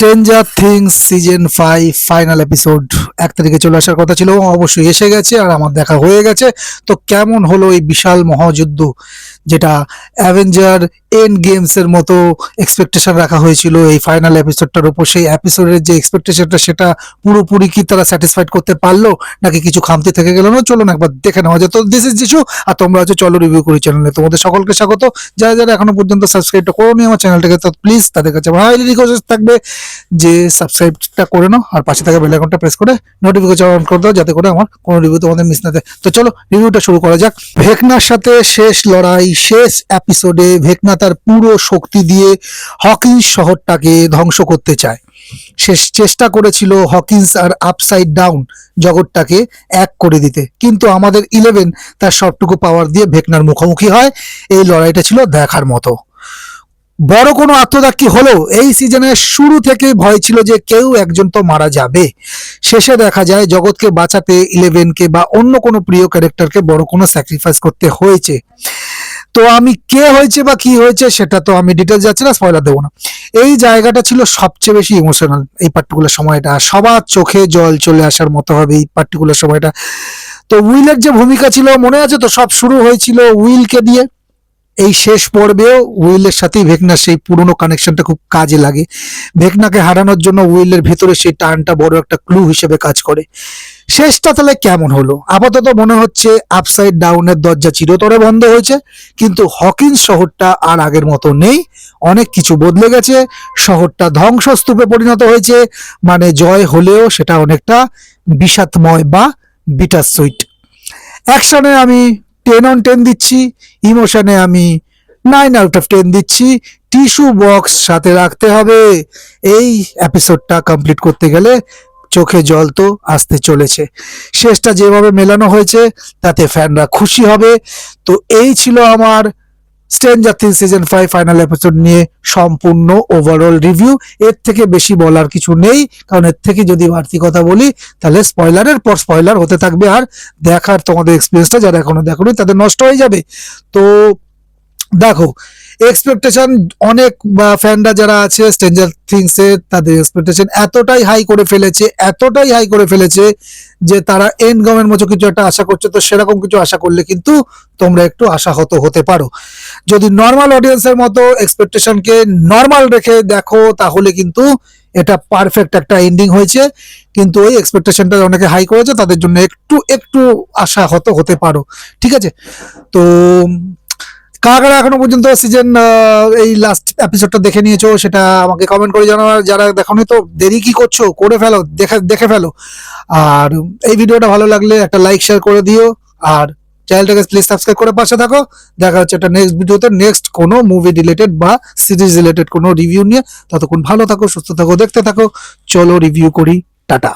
Stranger things season five final episode এক তারিখে চলে আসার কথা ছিল, অবশ্যই এসে গেছে আর আমার দেখা হয়ে গেছে। তো কেমন হলো এই বিশাল মহাযুদ্ধ? যেটা অ্যাভেঞ্জার এন্ড গেমস এর মতো এক্সপেকটেশন রাখা হয়েছিল। এই ফাইনাল এপিসোডটার উপর সেই এপিসোডের যে এক্সপেকটেশনটা সেটা পুরোপুরি কি তারা স্যাটিসফাইড করতে পারল, নাকি কিছু খামতি থেকে গেল? না, চলুন একবার দেখে নেওয়া যায় তো দিস ইজ যিশু আর তোমরা হচ্ছে চলো রিভিউ করি চ্যানেলে তোমাদের সকলকে স্বাগত। যারা যারা এখনও পর্যন্ত সাবস্ক্রাইবটা করোনি আমার চ্যানেলটাকে তো প্লিজ তাদের কাছে হাইলি রিকোয়েস্ট থাকবে যে সাবস্ক্রাইবটা করে নাও, আর পাশে থাকা বেল আইকনটা প্রেস করে নোটিফিকেশন অন করে দাও, যাতে করে আমার কোনো রিভিউ তোমাদের মিস না দেয়। তো চলো রিভিউটা শুরু করা যাক। ভেকনার সাথে শেষ লড়াই। শেষ এপিসোডে ভেকনা তার পুরো শক্তি দিয়ে হকিন্স শহরটাকে ধ্বংস করতে চায়। শেষ চেষ্টা করেছিল হকিন্স আর আপসাইড ডাউন জগৎটাকে এক করে দিতে। কিন্তু আমাদের ইলেভেন তার সবটুকু পাওয়ার দিয়ে ভেকনার মুখোমুখি হয়। এই লড়াইটা ছিল দেখার মতো। বড় কোনো আত্মদাক কি হলো এই সিজনের শুরু থেকে ভয় ছিল যে কেউ একজন তো মারা যাবে। শেষে দেখা যায় জগৎকে বাঁচাতে ইলেভেনকে বা অন্য কোনো প্রিয় ক্যারেক্টারকে বড় কোনো স্যাক্রিফাইস করতে হয়েছে। তো আমি কে হয়েছে বা কি হয়েছে সেটা তো আমি ডিটেলস যাচ্ছি না স্পয়লার দেবো না। এই জায়গাটা ছিল সবচেয়ে বেশি ইমোশনাল এই পার্টিকুলার সময়টা। সবার চোখে জল চলে আসার মতো হবে এই পার্টিকুলার সময়টা। তো উইলের যে ভূমিকা ছিল, মনে আছে তো সব শুরু হয়েছিল উইলকে দিয়ে। এই শেষ পর্বেও উইলের সাথেই ভেকনার সেই পুরনো কানেকশনটা খুব কাজে লাগে। ভেকনাকে হারানোর জন্য উইলের ভেতরে সেই টানটা বড় একটা ক্লু হিসেবে কাজ করে। শেষটা তাহলে কেমন হলো? আপাতত মনে হচ্ছে আপসাইড ডাউনের দরজা চিরতরে বন্ধ হয়েছে, কিন্তু হকিন শহরটা আর আগের মতো নেই। অনেক কিছু বদলে গেছে, শহরটা ধ্বংসস্তূপে পরিণত হয়েছে মানে জয় হলেও সেটা অনেকটা বিষাদময় বা বিটার সুইট অ্যাকশনে আমি টেন অন টেন দিচ্ছি। ইমোশনে আমি নাইন আউট অফ টেন দিচ্ছি। টিস্যু বক্স সাথে রাখতে হবে। এই এপিসোডটা কমপ্লিট করতে গেলে চোখে জল তো আসতে চলেছে। শেষটা যেভাবে মেলানো হয়েছে, তাতে ফ্যানরা খুশি হবে। তো এই ছিল আমার Stranger Thing season five final episode নিয়ে সম্পূর্ণ ওভারঅল রিভিউ এর থেকে বেশি বলার কিছু নেই, কারণ এর থেকে যদি বাড়তি কথা বলি, তাহলে স্পয়লারের পর স্পয়লার হতে থাকবে। আর দেখার তোমাদের এক্সপিরিয়েন্সটা যারা এখনও দেখোনি, তাদের নষ্ট হয়ে যাবে। তো দেখো এক্সপেকটেশন অনেক ফ্যানরা যারা আছে স্ট্রেঞ্জার থিংস এর তাদের এক্সপেকটেশন এতটাই হাই করে ফেলেছে, এতটাই হাই করে ফেলেছে যে তারা এন্ড গমের মতো কিছু একটা আশা করছে, তো সেরকম কিছু আশা করলে কিন্তু তোমরা একটু আশাহত হতে পারো। যদি নর্মাল অডিয়েন্সের মতো এক্সপেকটেশনকে নর্মাল রেখে দেখো, তাহলে কিন্তু এটা পারফেক্ট একটা এন্ডিং হয়েছে। কিন্তু ওই এক্সপেকটেশনটা অনেকে হাই করেছে, তাদের জন্য একটু একটু আশাহত হতে পারো। ঠিক আছে? তো কারা এখনও পর্যন্ত সিজন এই লাস্ট এপিসোডটা দেখে নিয়েছো, সেটা আমাকে কমেন্ট করে জানাও। যারা দেখোনি তো দেরি কি করছ? করে ফেলো, দেখে দেখে ফেলো। আর এই ভিডিওটা ভালো লাগলে একটা লাইক শেয়ার করে দিও। আর চ্যানেলটাকে প্লিজ সাবস্ক্রাইব করে পাশে থাকো। দেখা হচ্ছে একটা নেক্সট ভিডিওতে নেক্সট কোনো মুভি রিলেটেড বা সিরিজ রিলেটেড কোনো রিভিউ নিয়ে। ততক্ষণ ভালো থাকো, সুস্থ থাকো, দেখতে থাকো। চলো রিভিউ করি। টাটা।